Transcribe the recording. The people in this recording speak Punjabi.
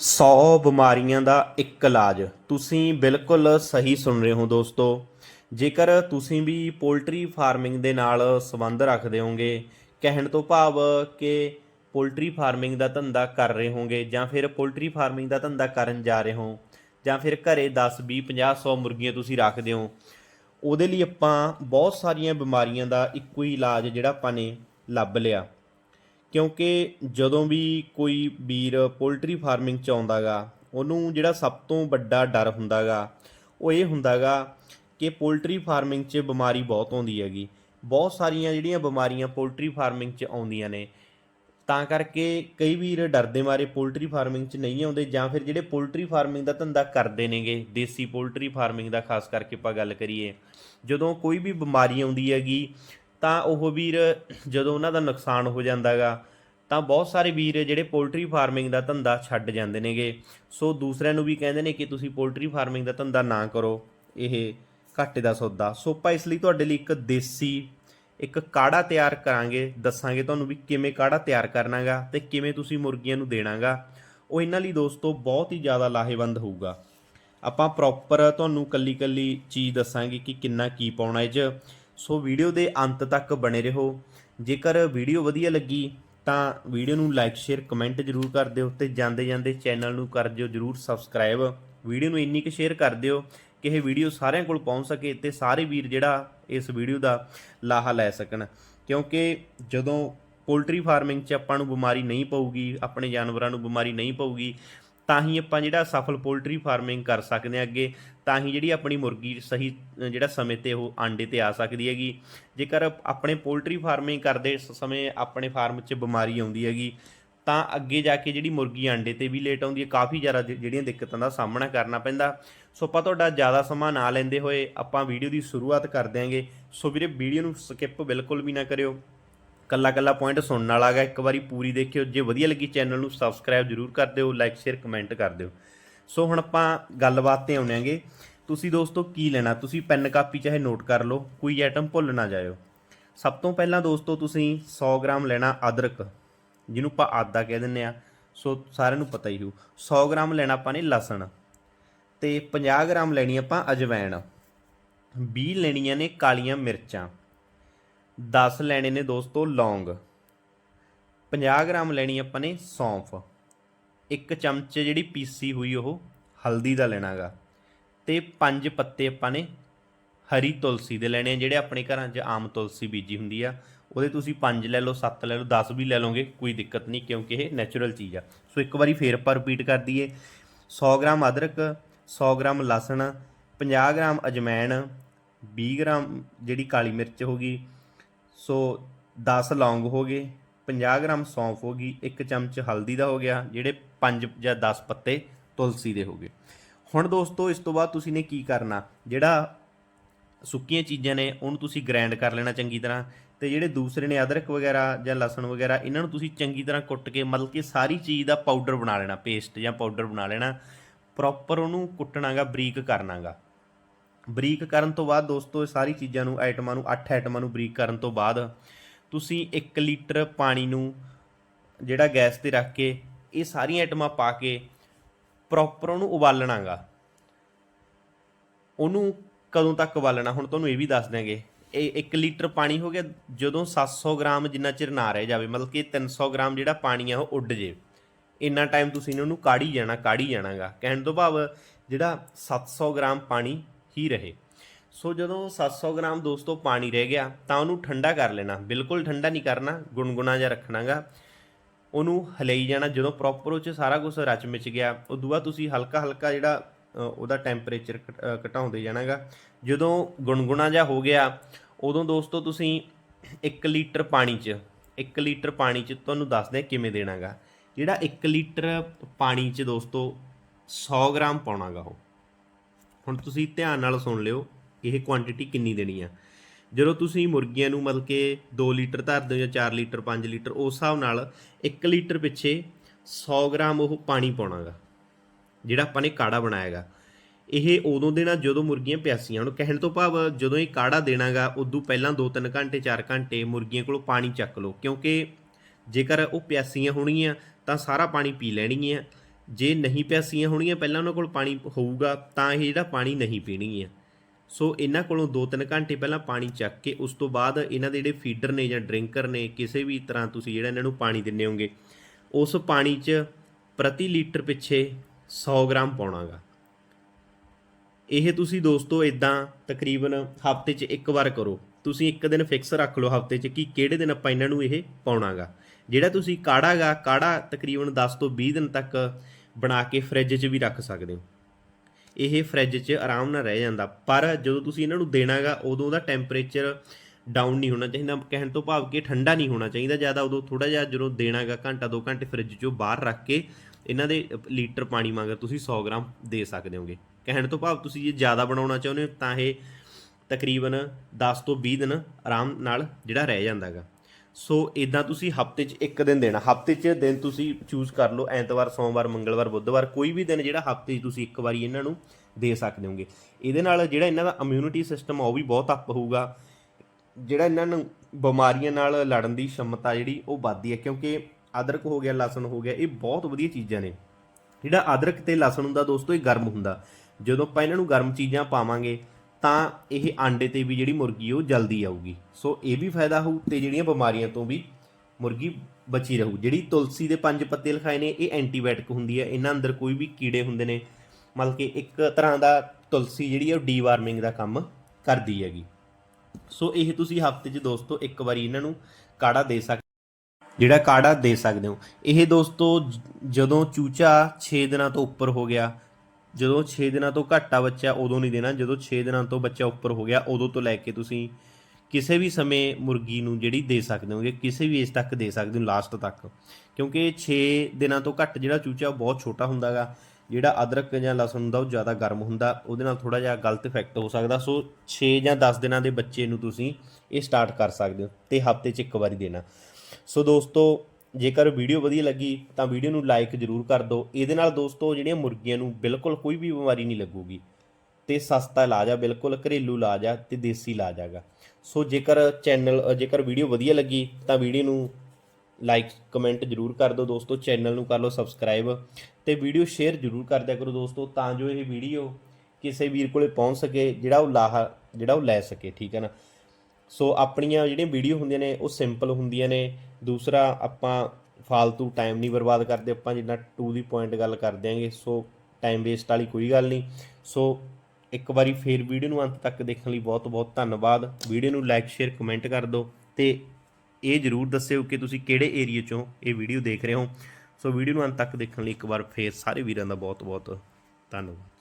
100 ਬਿਮਾਰੀਆਂ ਦਾ ਇੱਕ ਇਲਾਜ। ਤੁਸੀਂ ਬਿਲਕੁਲ ਸਹੀ ਸੁਣ ਰਹੇ ਹੋ ਦੋਸਤੋ। ਜੇਕਰ ਤੁਸੀਂ ਵੀ ਪੋਲਟਰੀ ਫਾਰਮਿੰਗ ਦੇ ਨਾਲ ਸੰਬੰਧ ਰੱਖਦੇ ਹੋਗੇ ਕਹਿਣ ਤੋਂ ਭਾਵ ਕਿ ਪੋਲਟਰੀ ਫਾਰਮਿੰਗ ਦਾ ਧੰਦਾ ਕਰ ਰਹੇ ਹੋਗੇ ਜਾਂ ਫਿਰ ਪੋਲਟਰੀ ਫਾਰਮਿੰਗ ਦਾ ਧੰਦਾ ਕਰਨ ਜਾ ਰਹੇ ਹੋ ਜਾਂ ਫਿਰ ਘਰੇ 10 20 50 100 ਮੁਰਗੀਆਂ ਤੁਸੀਂ ਰੱਖਦੇ ਹੋ, ਉਹਦੇ ਲਈ ਆਪਾਂ ਬਹੁਤ ਸਾਰੀਆਂ ਬਿਮਾਰੀਆਂ ਦਾ ਇੱਕੋ ਹੀ ਇਲਾਜ ਜਿਹੜਾ ਆਪਾਂ ਨੇ ਲੱਭ ਲਿਆ। ਕਿਉਂਕਿ ਜਦੋਂ ਵੀ ਕੋਈ ਵੀਰ ਪੋਲਟਰੀ ਫਾਰਮਿੰਗ ਚ ਆਉਂਦਾਗਾ, ਉਹਨੂੰ ਜਿਹੜਾ ਸਭ ਤੋਂ ਵੱਡਾ ਡਰ ਹੁੰਦਾਗਾ, ਉਹ ਇਹ ਹੁੰਦਾਗਾ ਕਿ ਪੋਲਟਰੀ ਫਾਰਮਿੰਗ 'ਚ ਬਿਮਾਰੀ ਬਹੁਤ ਆਉਂਦੀ ਹੈਗੀ। ਬਹੁਤ ਸਾਰੀਆਂ ਜਿਹੜੀਆਂ ਬਿਮਾਰੀਆਂ ਪੋਲਟਰੀ ਫਾਰਮਿੰਗ 'ਚ ਆਉਂਦੀਆਂ ਨੇ। ਤਾਂ ਕਰਕੇ ਕਈ ਵੀਰ ਡਰਦੇ ਮਾਰੇ ਪੋਲਟਰੀ ਫਾਰਮਿੰਗ 'ਚ ਨਹੀਂ ਆਉਂਦੇ ਜਾਂ ਫਿਰ ਜਿਹੜੇ ਪੋਲਟਰੀ ਫਾਰਮਿੰਗ ਦਾ ਧੰਦਾ ਕਰਦੇ ਨੇਗੇ, ਦੇਸੀ ਪੋਲਟਰੀ ਫਾਰਮਿੰਗ ਦਾ, ਖਾਸ ਕਰਕੇ ਆਪਾਂ ਗੱਲ ਕਰੀਏ। ਜਦੋਂ ਕੋਈ ਵੀ ਬਿਮਾਰੀ ਆਉਂਦੀ ਹੈਗੀ ਤਾਂ ਉਹ ਵੀਰ ਜਦੋਂ ਉਹਨਾਂ ਦਾ ਨੁਕਸਾਨ ਹੋ ਜਾਂਦਾਗਾ, ਤਾਂ ਬਹੁਤ ਸਾਰੇ ਵੀਰ ਜਿਹੜੇ ਪੋਲਟਰੀ ਫਾਰਮਿੰਗ ਦਾ ਧੰਦਾ ਛੱਡ ਜਾਂਦੇ ਨੇਗੇ। ਸੋ ਦੂਸਰਿਆਂ ਨੂੰ ਵੀ ਕਹਿੰਦੇ ਨੇ ਕਿ ਤੁਸੀਂ ਪੋਲਟਰੀ ਫਾਰਮਿੰਗ ਦਾ ਧੰਦਾ ਨਾ ਕਰੋ, ਇਹ ਘਾਟੇ ਦਾ ਸੌਦਾ। ਸੋ ਆਪਾਂ ਇਸ ਲਈ ਤੁਹਾਡੇ ਲਈ ਇੱਕ ਦੇਸੀ, ਇੱਕ ਕਾੜਾ ਤਿਆਰ ਕਰਾਂਗੇ। ਦੱਸਾਂਗੇ ਤੁਹਾਨੂੰ ਵੀ ਕਿਵੇਂ ਕਾੜਾ ਤਿਆਰ ਕਰਨਾਗਾ ਤੇ ਕਿਵੇਂ ਤੁਸੀਂ ਮੁਰਗੀਆਂ ਨੂੰ ਦੇਣਾਗਾ। ਉਹ ਇਹਨਾਂ ਲਈ ਦੋਸਤੋ ਬਹੁਤ ਹੀ ਜ਼ਿਆਦਾ ਲਾਹੇਵੰਦ ਹੋਊਗਾ। ਆਪਾਂ ਪ੍ਰੋਪਰ ਤੁਹਾਨੂੰ ਕੱਲੀ ਕੱਲੀ ਚੀਜ਼ ਦੱਸਾਂਗੇ ਕਿ ਕਿੰਨਾ ਕੀ ਪਾਉਣਾ ਇਹ 'ਚ। ਸੋ ਵੀਡੀਓ ਦੇ ਅੰਤ ਤੱਕ ਬਣੇ ਰਹੋ। ਜੇਕਰ ਵੀਡੀਓ ਵਧੀਆ ਲੱਗੀ, ਤਾਂ ਵੀਡੀਓ ਨੂੰ ਲਾਈਕ ਸ਼ੇਅਰ ਕਮੈਂਟ ਜਰੂਰ ਕਰ ਦਿਓ ਤੇ ਜਾਂਦੇ ਜਾਂਦੇ ਚੈਨਲ ਨੂੰ ਕਰ ਦਿਓ ਜਰੂਰ ਸਬਸਕ੍ਰਾਈਬ ਵੀਡੀਓ ਨੂੰ ਇੰਨੀ ਕੁ ਸ਼ੇਅਰ ਕਰ ਦਿਓ ਕਿ ਇਹ ਵੀਡੀਓ ਸਾਰਿਆਂ ਕੋਲ ਪਹੁੰਚ ਸਕੇ ਤੇ ਸਾਰੇ ਵੀਰ ਜਿਹੜਾ ਇਸ ਵੀਡੀਓ ਦਾ ਲਾਹਾ ਲੈ ਸਕਣ। ਕਿਉਂਕਿ ਜਦੋਂ ਪੋਲਟਰੀ ਫਾਰਮਿੰਗ 'ਚ ਆਪਾਂ ਨੂੰ ਬਿਮਾਰੀ ਨਹੀਂ ਪਊਗੀ, ਆਪਣੇ ਜਾਨਵਰਾਂ ਨੂੰ ਬਿਮਾਰੀ ਨਹੀਂ ਪਊਗੀ ਤਾਂ ਹੀ ਆਪਾਂ ਜਿਹੜਾ ਸਫਲ ਪੋਲਟਰੀ ਫਾਰਮਿੰਗ ਕਰ ਸਕਦੇ ਹਾਂ ਅੱਗੇ, ਤਾਂ ਹੀ ਜਿਹੜੀ ਆਪਣੀ ਮੁਰਗੀ ਸਹੀ, ਜਿਹੜਾ ਸਮੇਂ ਤੇ ਉਹ ਆਂਡੇ ਤੇ ਆ ਸਕਦੀ ਹੈਗੀ। ਜੇਕਰ ਆਪਣੇ ਪੋਲਟਰੀ ਫਾਰਮਿੰਗ ਕਰਦੇ ਸਮੇਂ ਆਪਣੇ ਫਾਰਮ 'ਚ ਬਿਮਾਰੀ ਆਉਂਦੀ ਹੈਗੀ, ਤਾਂ ਅੱਗੇ ਜਾ ਕੇ ਜਿਹੜੀ ਮੁਰਗੀ ਆਂਡੇ ਤੇ ਵੀ ਲੇਟ ਆਉਂਦੀ ਹੈ, ਕਾਫੀ ਜ਼ਿਆਦਾ ਜਿਹੜੀਆਂ ਦਿੱਕਤਾਂ ਦਾ ਸਾਹਮਣਾ ਕਰਨਾ ਪੈਂਦਾ। ਸੋ ਆਪਾਂ ਤੁਹਾਡਾ ਜ਼ਿਆਦਾ ਸਮਾਂ ਨਾ ਲੈਂਦੇ ਹੋਏ ਆਪਾਂ ਵੀਡੀਓ ਦੀ ਸ਼ੁਰੂਆਤ ਕਰ ਦਿਆਂਗੇ। ਸੋ ਵੀਰੇ, ਵੀਡੀਓ ਨੂੰ ਸਕਿਪ ਬਿਲਕੁਲ ਵੀ ਨਾ ਕਰਿਓ। ਕੱਲਾ ਕੱਲਾ ਪੁਆਇੰਟ ਸੁਣਨ ਵਾਲਾ ਗਾ ਇੱਕ ਵਾਰੀ ਪੂਰੀ ਦੇਖਿਓ, ਜੇ ਵਧੀਆ ਲੱਗੀ ਚੈਨਲ ਨੂੰ ਸਬਸਕ੍ਰਾਈਬ ਜਰੂਰ ਕਰ ਦਿਓ ਲਾਈਕ ਸ਼ੇਅਰ ਕਮੈਂਟ ਕਰ ਦਿਓ। ਸੋ ਹੁਣ ਆਪਾਂ ਗੱਲਬਾਤ ਤੇ ਆਉਂਦੇ ਆਂਗੇ ਤੁਸੀਂ ਦੋਸਤੋ ਕੀ ਲੈਣਾ? ਤੁਸੀਂ ਪੈਨ ਕਾਪੀ ਚਾਹੇ ਨੋਟ ਕਰ ਲਓ, ਕੋਈ ਆਈਟਮ ਭੁੱਲ ਨਾ ਜਾਇਓ। ਸਭ ਤੋਂ ਪਹਿਲਾਂ ਦੋਸਤੋ ਤੁਸੀਂ 100 ਗ੍ਰਾਮ ਲੈਣਾ ਅਦਰਕ, ਜਿਹਨੂੰ ਆਪਾਂ ਆਦਾ ਕਹਿ ਦਿੰਨੇ ਆ ਸੋ ਸਾਰਿਆਂ ਨੂੰ ਪਤਾ ਹੀ ਹੋ 100 ਗ੍ਰਾਮ ਲੈਣਾ ਆਪਾਂ ਨੇ ਲਸਣ ਤੇ 50 ਗ੍ਰਾਮ ਲੈਣੀ ਆਪਾਂ ਅਜਵਾਇਣ 20 ਲੈਣੀਆਂ ਨੇ ਕਾਲੀਆਂ ਮਿਰਚਾਂ। 10 ਲੈਣੇ ਨੇ ਦੋਸਤੋ ਲੌਂਗ। 50 ਗ੍ਰਾਮ ਲੈਣੀ ਆਪਾਂ ਨੇ ਸੌਂਫ। ਇੱਕ ਚਮਚ ਜਿਹੜੀ ਪੀਸੀ ਹੋਈ ਉਹ ਹਲਦੀ ਦਾ ਲੈਣਾਗਾ। ਤੇ ਪੰਜ ਪੱਤੇ ਆਪਾਂ ਨੇ ਹਰੀ ਤੁਲਸੀ ਦੇ ਲੈਣੇ ਆ, ਜਿਹੜੇ ਆਪਣੇ ਘਰਾਂ 'ਚ ਆਮ ਤੁਲਸੀ ਬੀਜੀ ਹੁੰਦੀ ਆ। ਉਹਦੇ ਤੁਸੀਂ 5 ਲੈ ਲਓ 7 ਲੈ ਲਓ 10 ਵੀ ਲੈ ਲਓਗੇ, ਕੋਈ ਦਿੱਕਤ ਨਹੀਂ, ਕਿਉਂਕਿ ਇਹ ਨੈਚੁਰਲ ਚੀਜ਼ ਆ। ਸੋ ਇੱਕ ਵਾਰੀ ਫੇਰ ਆਪਾਂ ਰਿਪੀਟ ਕਰ ਦਈਏ। 100 ਗ੍ਰਾਮ ਅਦਰਕ 100 ਗ੍ਰਾਮ ਲਸਣ 50 ਗ੍ਰਾਮ ਅਜਮੈਣ 20 ਗ੍ਰਾਮ ਜਿਹੜੀ ਕਾਲੀ ਮਿਰਚ ਹੋ ਗਈ ਸੋ 10 ਲੌਂਗ ਹੋ ਗਏ 50 ਗ੍ਰਾਮ ਸੌਂਫ ਹੋ ਗਈ, ਇੱਕ ਚਮਚ ਹਲਦੀ ਦਾ ਹੋ ਗਿਆ, ਜਿਹੜੇ 5 ਜਾਂ 10 ਪੱਤੇ ਤੁਲਸੀ ਦੇ ਹੋ ਗਏ। ਹੁਣ ਦੋਸਤੋ, ਇਸ ਤੋਂ ਬਾਅਦ ਤੁਸੀਂ ਨੇ ਕੀ ਕਰਨਾ? ਜਿਹੜਾ ਸੁੱਕੀਆਂ ਚੀਜ਼ਾਂ ਨੇ, ਉਹਨੂੰ ਤੁਸੀਂ ਗ੍ਰਾਈਂਡ ਕਰ ਲੈਣਾ ਚੰਗੀ ਤਰ੍ਹਾਂ ਤੇ ਜਿਹੜੇ ਦੂਸਰੇ ਨੇ ਅਦਰਕ ਵਗੈਰਾ ਜਾਂ ਲਸਣ ਵਗੈਰਾ, ਇਹਨਾਂ ਨੂੰ ਤੁਸੀਂ ਚੰਗੀ ਤਰ੍ਹਾਂ ਕੁੱਟ ਕੇ, ਮਤਲਬ ਕਿ ਸਾਰੀ ਚੀਜ਼ ਦਾ ਪਾਊਡਰ ਬਣਾ ਲੈਣਾ ਪੇਸਟ ਜਾਂ ਪਾਊਡਰ ਬਣਾ ਲੈਣਾ ਪ੍ਰੋਪਰ ਉਹਨੂੰ ਕੁੱਟਣਾਗਾ, ਬਰੀਕ ਕਰਨਾਗਾ। ਬਰੀਕ ਕਰਨ ਤੋਂ ਬਾਅਦ ਦੋਸਤੋ, ਇਹ ਸਾਰੀ ਚੀਜ਼ਾਂ ਨੂੰ, ਆਈਟਮਾਂ ਨੂੰ 8 ਆਈਟਮਾਂ ਨੂੰ ਬਰੀਕ ਕਰਨ ਤੋਂ ਬਾਅਦ ਤੁਸੀਂ 1 ਲੀਟਰ ਪਾਣੀ ਨੂੰ ਜਿਹੜਾ ਗੈਸ ਤੇ ਰੱਖ ਕੇ ਇਹ ਸਾਰੀਆਂ ਆਈਟਮਾਂ ਪਾ ਕੇ ਪ੍ਰੋਪਰ ਉਹਨੂੰ ਉਬਾਲਣਾਗਾ। ਉਹਨੂੰ ਕਦੋਂ ਤੱਕ ਉਬਾਲਣਾ, ਹੁਣ ਤੁਹਾਨੂੰ ਇਹ ਵੀ ਦੱਸ ਦਿਆਂਗੇ। ਇਹ 1 ਲੀਟਰ ਪਾਣੀ ਹੋ ਗਿਆ, ਜਦੋਂ 700 ਗ੍ਰਾਮ ਜਿੰਨਾ ਚਿਰ ਨਾ ਰਹਿ ਜਾਵੇ, ਮਤਲਬ ਕਿ 300 ਗ੍ਰਾਮ ਜਿਹੜਾ ਪਾਣੀ ਆ ਉਹ ਉੱਡ ਜੇ। ਇੰਨਾ ਟਾਈਮ ਤੁਸੀਂ ਇਹਨੂੰ ਕਾੜੀ ਜਾਣਾ ਕਾੜੀ ਜਾਣਾਗਾ। ਕਹਿਣ ਤੋਂ ਭਾਵ ਜਿਹੜਾ 700 ਗ੍ਰਾਮ ਪਾਣੀ ਹੀ ਰਹੇ। ਸੋ ਜਦੋਂ 700 ਗ੍ਰਾਮ ਦੋਸਤੋ ਪਾਣੀ ਰਹਿ ਗਿਆ, ਤਾਂ ਉਹਨੂੰ ਠੰਡਾ ਕਰ ਲੈਣਾ। ਬਿਲਕੁਲ ਠੰਡਾ ਨਹੀਂ ਕਰਨਾ ਗੁਨਗੁਣਾ ਜਿਹਾ ਰੱਖਣਾਗਾ। ਉਹਨੂੰ ਹਲਾਈ ਜਾਣਾ, ਜਦੋਂ ਪ੍ਰੋਪਰ ਉਹ ਚ ਸਾਰਾ ਕੁਝ ਰਚ ਮਿਚ ਗਿਆ ਉਦੋਂ ਬਾਅਦ ਤੁਸੀਂ ਹਲਕਾ ਹਲਕਾ ਜਿਹੜਾ ਉਹਦਾ ਟੈਂਪਰੇਚਰ ਘਟਾਉਂਦੇ ਜਾਣਾਗਾ। ਜਦੋਂ ਗੁਨਗੁਣਾ ਜਿਹਾ ਹੋ ਗਿਆ, ਉਦੋਂ ਦੋਸਤੋ ਤੁਸੀਂ 1 ਲੀਟਰ ਪਾਣੀ 'ਚ 1 ਲੀਟਰ ਪਾਣੀ 'ਚ ਤੁਹਾਨੂੰ ਦੱਸਦੇ ਕਿਵੇਂ ਦੇਣਾਗਾ। ਜਿਹੜਾ 1 ਲੀਟਰ ਪਾਣੀ 'ਚ ਦੋਸਤੋ 100 ਗ੍ਰਾਮ ਪਾਉਣਾਗਾ ਉਹ। ਹੁਣ ਤੁਸੀਂ ਧਿਆਨ ਨਾਲ ਸੁਣ ਲਿਓ, ਇਹ ਕੁਆਂਟੀਟੀ ਕਿੰਨੀ ਦੇਣੀ ਆ। ਜਦੋਂ ਤੁਸੀਂ ਮੁਰਗੀਆਂ ਨੂੰ ਮਤਲਬ ਕਿ 2 ਲੀਟਰ ਧਰਦੇ ਹੋ ਜਾਂ 4 ਲੀਟਰ 5 ਲੀਟਰ, ਉਸ ਹਿਸਾਬ ਨਾਲ 1 ਲੀਟਰ ਪਿੱਛੇ 100 ਗ੍ਰਾਮ ਉਹ ਪਾਣੀ ਪਾਉਣਾਗਾ, ਜਿਹੜਾ ਆਪਾਂ ਨੇ ਕਾੜਾ ਬਣਾਇਆਗਾ। ਇਹ ਉਦੋਂ ਦੇਣਾ ਜਦੋਂ ਮੁਰਗੀਆਂ ਪਿਆਸੀਆਂ, ਹੁਣ ਕਹਿਣ ਤੋਂ ਭਾਵ ਜਦੋਂ ਇਹ ਕਾੜਾ ਦੇਣਾਗਾ, ਉਦੋਂ ਪਹਿਲਾਂ 2-3 ਘੰਟੇ 4 ਘੰਟੇ ਮੁਰਗੀਆਂ ਕੋਲੋਂ ਪਾਣੀ ਚੱਕ ਲਓ, ਕਿਉਂਕਿ ਜੇਕਰ ਉਹ ਪਿਆਸੀਆਂ ਹੋਣਗੀਆਂ, ਤਾਂ ਸਾਰਾ ਪਾਣੀ ਪੀ ਲੈਣਗੀਆਂ। ਜੇ ਨਹੀਂ ਪਿਆਸੀਆਂ ਹੋਣਗੀਆਂ ਪਹਿਲਾਂ ਉਹਨਾਂ ਕੋਲ ਪਾਣੀ ਹੋਊਗਾ, ਤਾਂ ਇਹ ਜਿਹੜਾ ਪਾਣੀ ਨਹੀਂ ਪੀਣਗੀਆਂ। ਸੋ ਇਹਨਾਂ ਕੋਲੋਂ 2-3 ਘੰਟੇ ਪਹਿਲਾਂ ਪਾਣੀ ਚੱਕ ਕੇ, ਉਸ ਤੋਂ ਬਾਅਦ ਇਹਨਾਂ ਦੇ ਜਿਹੜੇ ਫੀਡਰ ਨੇ ਜਾਂ ਡਰਿੰਕਰ ਨੇ, ਕਿਸੇ ਵੀ ਤਰ੍ਹਾਂ ਤੁਸੀਂ ਜਿਹੜਾ ਇਹਨਾਂ ਨੂੰ ਪਾਣੀ ਦਿੰਦੇ ਹੋਗੇ ਉਸ ਪਾਣੀ 'ਚ ਪ੍ਰਤੀ ਲੀਟਰ ਪਿੱਛੇ 100 ਗ੍ਰਾਮ ਪਾਉਣਾਗਾ। ਇਹ ਤੁਸੀਂ ਦੋਸਤੋ ਇਦਾਂ ਤਕਰੀਬਨ ਹਫ਼ਤੇ 'ਚ ਇੱਕ ਵਾਰ ਕਰੋ। ਤੁਸੀਂ ਇੱਕ ਦਿਨ ਫਿਕਸ ਰੱਖ ਲਓ ਹਫ਼ਤੇ 'ਚ ਕਿ ਕਿਹੜੇ ਦਿਨ ਆਪਾਂ ਇਹਨਾਂ ਨੂੰ ਇਹ ਪਾਉਣਾਗਾ। ਜਿਹੜਾ ਤੁਸੀਂ ਕਾੜਾਗਾ, ਕਾੜਾ ਤਕਰੀਬਨ 10 ਤੋਂ 20 ਦਿਨ ਤੱਕ ਬਣਾ ਕੇ ਫ੍ਰਿਜ 'ਚ ਵੀ ਰੱਖ ਸਕਦੇ ਹੋ। ਇਹ ਫ੍ਰਿਜ 'ਚ ਆਰਾਮ ਨਾਲ ਰਹਿ ਜਾਂਦਾ। ਪਰ ਜਦੋਂ ਤੁਸੀਂ ਇਹਨਾਂ ਨੂੰ ਦੇਣਾਗਾ, ਉਦੋਂ ਦਾ ਟੈਂਪਰੇਚਰ ਡਾਊਨ ਨਹੀਂ ਹੋਣਾ ਚਾਹੀਦਾ। ਕਹਿਣ ਤੋਂ ਭਾਵ ਕਿ ਠੰਡਾ ਨਹੀਂ ਹੋਣਾ ਚਾਹੀਦਾ। ਜ਼ਿਆਦਾ ਉਦੋਂ ਥੋੜਾ ਜਿਹਾ ਜਦੋਂ ਦੇਣਾਗਾ, ਘੰਟਾ 2 ਘੰਟੇ ਫ੍ਰਿਜ 'ਚੋਂ ਬਾਹਰ ਰੱਖ ਕੇ ਇਹਨਾਂ ਦੇ ਲੀਟਰ ਪਾਣੀ ਮਗਰ ਤੁਸੀਂ 100 ਗ੍ਰਾਮ ਦੇ ਸਕਦੇ ਹੋਗੇ। ਕਹਿਣ ਤੋਂ ਭਾਵ ਤੁਸੀਂ ਜੇ ਜ਼ਿਆਦਾ ਬਣਾਉਣਾ ਚਾਹੁੰਦੇ ਹੋ, ਤਾਂ ਇਹ ਤਕਰੀਬਨ 10 ਤੋਂ 20 ਦਿਨ ਆਰਾਮ ਨਾਲ ਜਿਹੜਾ ਰਹਿ ਜਾਂਦਾਗਾ। ਸੋ ਇਦਾਂ ਤੁਸੀਂ ਹਫ਼ਤੇ 'ਚ ਇੱਕ ਦਿਨ ਦੇਣਾ। ਹਫ਼ਤੇ 'ਚ ਦਿਨ ਤੁਸੀਂ ਚੂਜ਼ ਕਰ ਲਓ। ਐਤਵਾਰ, ਸੋਮਵਾਰ, ਮੰਗਲਵਾਰ, ਬੁੱਧਵਾਰ ਕੋਈ ਵੀ ਦਿਨ ਜਿਹੜਾ ਹਫ਼ਤੇ 'ਚ ਤੁਸੀਂ ਇੱਕ ਵਾਰੀ ਇਹਨਾਂ ਨੂੰ ਦੇ ਸਕਦੇ ਹੋਗੇ। ਇਹਦੇ ਨਾਲ ਜਿਹੜਾ ਇਹਨਾਂ ਦਾ ਇਮਿਊਨਿਟੀ ਸਿਸਟਮ ਆ, ਉਹ ਵੀ ਬਹੁਤ ਅਪ ਹੋਊਗਾ। ਜਿਹੜਾ ਇਹਨਾਂ ਨੂੰ ਬਿਮਾਰੀਆਂ ਨਾਲ ਲੜਨ ਦੀ ਸ਼ਮਤਾ ਜਿਹੜੀ, ਉਹ ਵੱਧਦੀ ਹੈ। ਕਿਉਂਕਿ ਅਦਰਕ ਹੋ ਗਿਆ, ਲਸਣ ਹੋ ਗਿਆ, ਇਹ ਬਹੁਤ ਵਧੀਆ ਚੀਜ਼ਾਂ ਨੇ। ਜਿਹੜਾ ਅਦਰਕ ਤੇ ਲਸਣ ਹੁੰਦਾ ਦੋਸਤੋ, ਇਹ ਗਰਮ ਹੁੰਦਾ। ਜਦੋਂ ਆਪਾਂ ਇਹਨਾਂ ਨੂੰ ਗਰਮ ਚੀਜ਼ਾਂ ਪਾਵਾਂਗੇ ਤਾਂ ਇਹ ਆਂਡੇ ਤੇ ਵੀ ਜਿਹੜੀ ਮੁਰਗੀ, ਉਹ ਜਲਦੀ ਆਊਗੀ। ਸੋ ਇਹ ਵੀ ਫਾਇਦਾ ਹੋਊ ਤੇ ਜਿਹੜੀਆਂ ਬਿਮਾਰੀਆਂ ਤੋਂ ਵੀ ਮੁਰਗੀ ਬਚੀ ਰਹੂ। ਜਿਹੜੀ ਤੁਲਸੀ ਦੇ ਪੰਜ ਪੱਤੇ ਲਿਖਾਏ ਨੇ, ਇਹ ਐਂਟੀਬਾਇਓਟਿਕ ਹੁੰਦੀ ਹੈ। ਇਹਨਾਂ ਅੰਦਰ ਕੋਈ ਵੀ ਕੀੜੇ ਹੁੰਦੇ ਨੇ, ਮਤਲਬ ਕਿ ਇੱਕ ਤਰ੍ਹਾਂ ਦਾ ਤੁਲਸੀ ਜਿਹੜੀ ਹੈ, ਉਹ ਡੀਵਾਰਮਿੰਗ ਦਾ ਕੰਮ ਕਰਦੀ ਹੈਗੀ। ਸੋ ਇਹ ਤੁਸੀਂ ਹਫ਼ਤੇ 'ਚ ਦੋਸਤੋ ਇੱਕ ਵਾਰੀ ਇਹਨਾਂ ਨੂੰ ਕਾੜਾ ਦੇ ਸਕਦੇ ਜਿਹੜਾ ਕਾੜਾ ਦੇ ਸਕਦੇ ਹੋ। ਇਹ ਦੋਸਤੋ ਜਦੋਂ ਚੂਚਾ 6 ਦਿਨਾਂ ਤੋਂ ਉੱਪਰ ਹੋ ਗਿਆ ਜਦੋਂ 6 ਦਿਨਾਂ ਤੋਂ ਘੱਟ ਆ ਬੱਚਾ ਉਦੋਂ ਨਹੀਂ ਦੇਣਾ, ਜਦੋਂ 6 ਦਿਨਾਂ ਤੋਂ ਬੱਚਾ ਉੱਪਰ ਹੋ ਗਿਆ, ਉਦੋਂ ਤੋਂ ਲੈ ਕੇ ਤੁਸੀਂ ਕਿਸੇ ਵੀ ਸਮੇਂ ਮੁਰਗੀ ਨੂੰ ਜਿਹੜੀ ਦੇ ਸਕਦੇ ਹੋਗੇ, ਕਿਸੇ ਵੀ ਏਜ ਤੱਕ ਦੇ ਸਕਦੇ ਹੋ ਲਾਸਟ ਤੱਕ। ਕਿਉਂਕਿ 6 ਦਿਨਾਂ ਤੋਂ ਘੱਟ ਜਿਹੜਾ ਚੂਚਾ ਉਹ ਬਹੁਤ ਛੋਟਾ ਹੁੰਦਾਗਾ, ਜਿਹੜਾ ਅਦਰਕ ਜਾਂ ਲਸਣ ਹੁੰਦਾ, ਉਹ ਜ਼ਿਆਦਾ ਗਰਮ ਹੁੰਦਾ, ਉਹਦੇ ਨਾਲ ਥੋੜਾ ਜਿਹਾ ਗਲਤ ਇਫੈਕਟ ਹੋ ਸਕਦਾ। ਸੋ 6 ਜਾਂ 10 ਦਿਨਾਂ ਦੇ ਬੱਚੇ ਨੂੰ ਤੁਸੀਂ ਇਹ ਸਟਾਰਟ ਕਰ ਸਕਦੇ ਹੋ, ਤੇ ਹਫ਼ਤੇ 'ਚ ਇੱਕ ਵਾਰੀ ਦੇਣਾ। ਸੋ ਦੋਸਤੋ ਜੇਕਰ ਵੀਡੀਓ ਵਧੀਆ ਲੱਗੀ, ਤਾਂ ਵੀਡੀਓ ਨੂੰ ਲਾਈਕ ਜ਼ਰੂਰ ਕਰ ਦਿਓ। ਇਹਦੇ ਨਾਲ ਦੋਸਤੋ, ਜਿਹੜੀਆਂ ਮੁਰਗੀਆਂ ਨੂੰ ਬਿਲਕੁਲ ਕੋਈ ਵੀ ਬਿਮਾਰੀ ਨਹੀਂ ਲੱਗੂਗੀ। ਤੇ ਸਸਤਾ ਇਲਾਜ ਆ, ਬਿਲਕੁਲ ਘਰੇਲੂ ਇਲਾਜ ਆ ਤੇ ਦੇਸੀ ਇਲਾਜ ਆਗਾ ਸੋ ਜੇਕਰ ਚੈਨਲ ਜੇਕਰ ਵੀਡੀਓ ਵਧੀਆ ਲੱਗੀ, ਤਾਂ ਵੀਡੀਓ ਨੂੰ ਲਾਈਕ ਕਮੈਂਟ ਜ਼ਰੂਰ ਕਰ ਦਿਓ ਦੋਸਤੋ। ਚੈਨਲ ਨੂੰ ਕਰ ਲਓ ਸਬਸਕ੍ਰਾਈਬ ਤੇ ਵੀਡੀਓ ਸ਼ੇਅਰ ਜ਼ਰੂਰ ਕਰ ਦਿਆ ਕਰੋ ਦੋਸਤੋ, ਤਾਂ ਜੋ ਇਹ ਵੀਡੀਓ ਕਿਸੇ ਵੀਰ ਕੋਲੇ ਪਹੁੰਚ ਸਕੇ, ਜਿਹੜਾ ਉਹ ਲਾਹਾ, ਜਿਹੜਾ ਉਹ ਲੈ ਸਕੇ, ਠੀਕ ਹੈ ਨਾ? ਸੋ ਆਪਣੀਆਂ ਜਿਹੜੀਆਂ ਵੀਡੀਓ ਹੁੰਦੀਆਂ ਨੇ, ਉਹ ਸਿੰਪਲ ਹੁੰਦੀਆਂ ਨੇ। ਦੂਸਰਾ, ਆਪਾਂ ਫालतू ਟਾਈਮ ਨਹੀਂ ਬਰਬਾਦ ਕਰਦੇ। ਆਪਾਂ ਜਿੰਨਾ ਟੂ ਦੀ ਪੁਆਇੰਟ ਗੱਲ ਕਰ ਦਿਆਂਗੇ ਸੋ ਟਾਈਮ ਵੇਸਟ ਵਾਲੀ ਕੋਈ ਗੱਲ ਨਹੀਂ। ਸੋ ਇੱਕ ਵਾਰੀ ਫੇਰ ਵੀਡੀਓ ਨੂੰ ਅੰਤ ਤੱਕ ਦੇਖਣ ਲਈ ਬਹੁਤ ਬਹੁਤ ਧੰਨਵਾਦ। ਵੀਡੀਓ ਨੂੰ ਲਾਈਕ ਸ਼ੇਅਰ ਕਮੈਂਟ ਕਰ ਦਿਓ। ਤੇ ਇਹ ਜਰੂਰ ਦੱਸਿਓ ਕਿ ਤੁਸੀਂ ਕਿਹੜੇ ਏਰੀਆ ਚੋਂ ਇਹ ਵੀਡੀਓ ਦੇਖ ਰਹੇ ਹੋ। ਸੋ ਵੀਡੀਓ ਨੂੰ ਅੰਤ ਤੱਕ ਦੇਖਣ ਲਈ ਇੱਕ ਵਾਰ ਫੇਰ ਸਾਰੇ ਵੀਰਾਂ ਦਾ ਬਹੁਤ ਬਹੁਤ ਧੰਨਵਾਦ।